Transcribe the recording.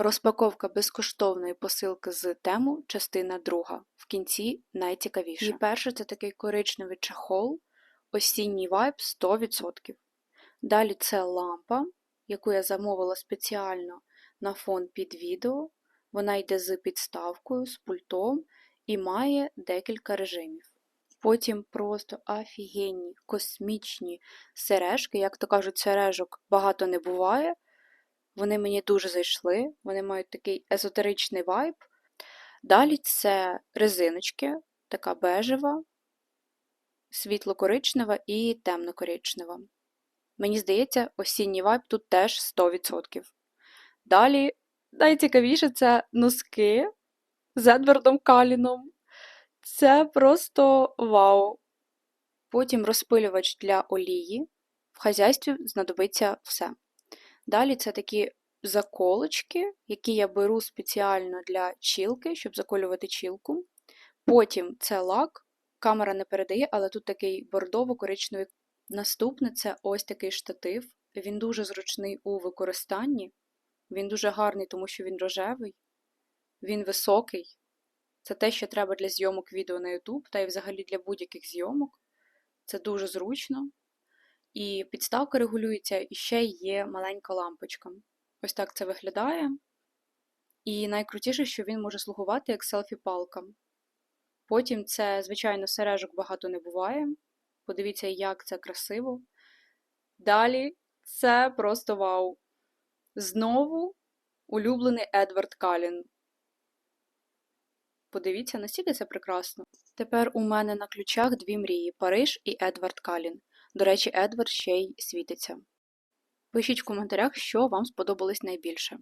Розпаковка безкоштовної посилки з тему, частина друга. В кінці найцікавіше. І перше це такий коричневий чехол, осінній вайб 100%. Далі це лампа, яку я замовила спеціально на фон під відео. Вона йде з підставкою, з пультом і має декілька режимів. Потім просто офігенні, космічні сережки. Як то кажуть, сережок багато не буває. Вони мені дуже зайшли, вони мають такий езотеричний вайб. Далі це резиночки, така бежева, світло-коричнева і темно-коричнева. Мені здається, осінній вайб тут теж 100%. Далі найцікавіше це носки з Едвардом Каліном. Це просто вау. Потім розпилювач для олії. В хазяйстві знадобиться все. Далі це такі заколочки, які я беру спеціально для чілки, щоб заколювати чілку. Потім це лак. Камера не передає, але тут такий бордово-коричневий. Наступне це ось такий штатив. Він дуже зручний у використанні. Він дуже гарний, тому що він рожевий, він високий. Це те, що треба для зйомок відео на YouTube, та й взагалі для будь-яких зйомок. Це дуже зручно. І підставка регулюється, і ще є маленька лампочка. Ось так це виглядає. І найкрутіше, що він може слугувати як селфі-палка. Потім це, звичайно, сережок багато не буває. Подивіться, як це красиво. Далі це просто вау. Знову улюблений Едвард Калін. Подивіться, настільки це прекрасно. Тепер у мене на ключах дві мрії Париж і Едвард Калін. До речі, Едвард ще й світиться. Пишіть в коментарях, що вам сподобалось найбільше.